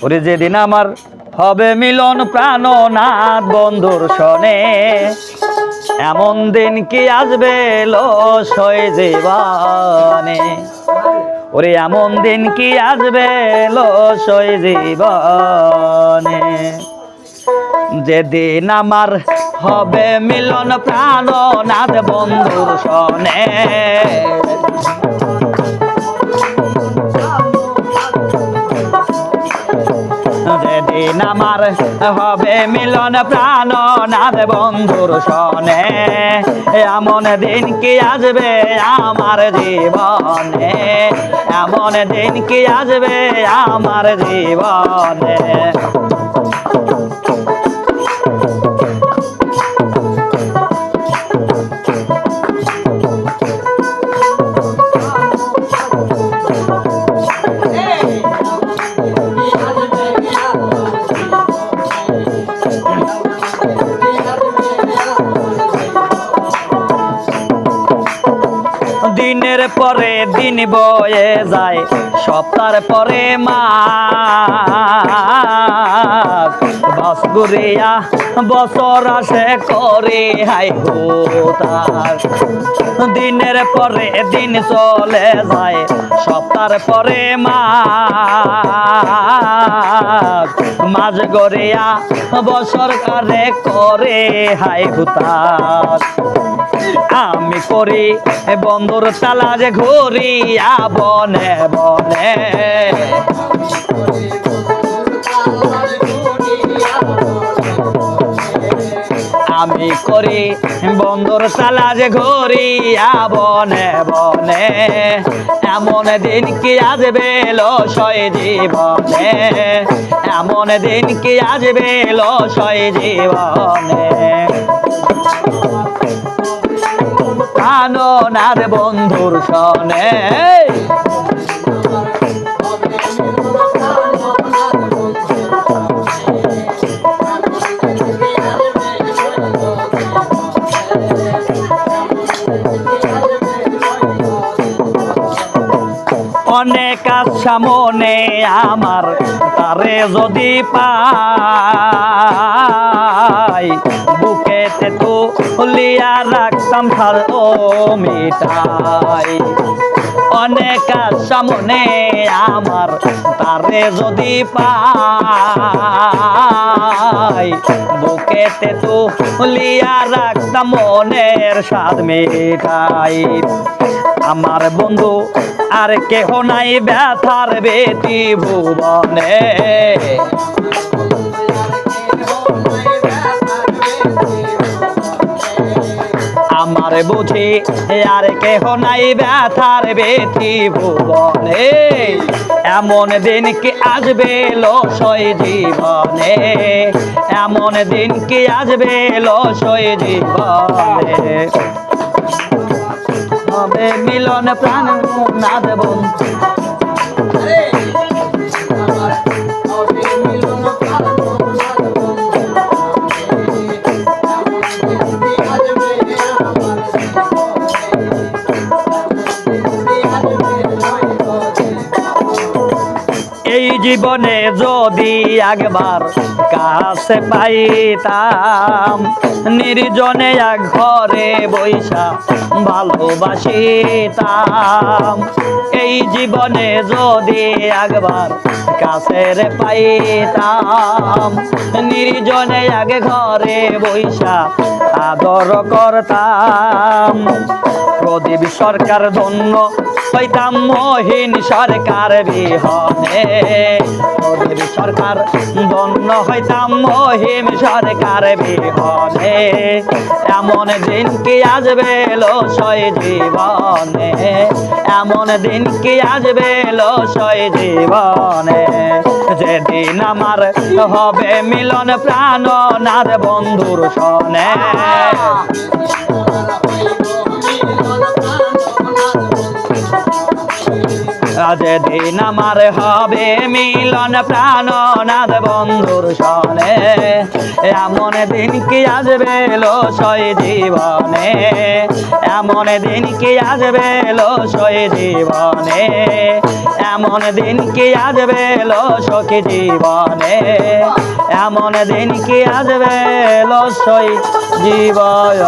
ওরে যেদিন আমার হবে মিলন প্রাণনাথ বন্ধুর সনে এমন দিন কি আসবে লস হয়ে জীবনে? ওরে এমন দিন কি আসবে লস হয়ে জীবনে? যেদিন আমার হবে মিলন প্রাণনাথ বন্ধুর সনে যেদিন আমার হবে মিলন প্রাণ নাদ বন্ধুর সনে। এমন দিন কি আসবে আমার জীবনে? এমন দিন কি আসবে আমার জীবনে? দিনের পরে দিন বয়ে যায়, সপ্তাহের পরে ঘুরিয়া বছর আসে করে হাই তার দিনের পরে দিন চলে যায়, সপ্তাহের পরে মাস মাঝ গড়িয়া বছর কারে করে হাই হুতার আমি করি বন্ধুর তালা যে ঘুরিয়া বনে বনে আমি করি, বন্ধুর তালা যে ঘুরিয়া বনে বনে এমন দিন কি আসবে লসয় জীবনে এমন দিন কি আসবে লসয় জীবনে কাননার বন্ধুর সনে। অনেক সামনে আমার তারে যদি পাই বুকেতে তো লিয়া রাখতাম খাল ও মিটাই অনেক সামনে আমার, তারে যদি পাই। বুকেতে তো লিয়া রাখতাম মনের স্বাদ মিঠাই। আমার বন্ধু আর কেহ নাই ব্যথার বেটি ভুবনে। আমার বুঝি আর কেহ নাই ব্যথার বেথি ভুবনে। এমন দিন কি আসবে লসয় জীবনে? এমন দিন কি আসবে লসয় জীবনে? হবে মিলন প্রাণ না দেব জীবনে যদি একবার কাছে পাইতাম, নির্জনে এক ঘরে বৈশা ভালোবাসিতাম। এই জীবনে যদি একবার কাছের পাইতাম, নির্জনে এক ঘরে বৈশা আদর করতাম। প্রদীপ সরকার ধন্য হইতাম মহিন সরকার বিহনে প্রদীপ সরকার ধন্য হইতাম মহিম সরকার বিহনে। এমন দিন কি আসবে লসয় জীবনে? এমন দিন কি আসবে লসয় জীবনে? যেদিন আমার হবে মিলন প্রাণ নার বন্ধুর সনে। আজ দিন আমার হবে মিলন প্রাণনাথ বন্ধুর সনে। এমন দিন কি আসবে সই জীবনে? এমন দিন কি আসবে সই জীবনে? এমন দিন কি আসবে সখী জীবনে? এমন দিন কি আসবে সই জীবন?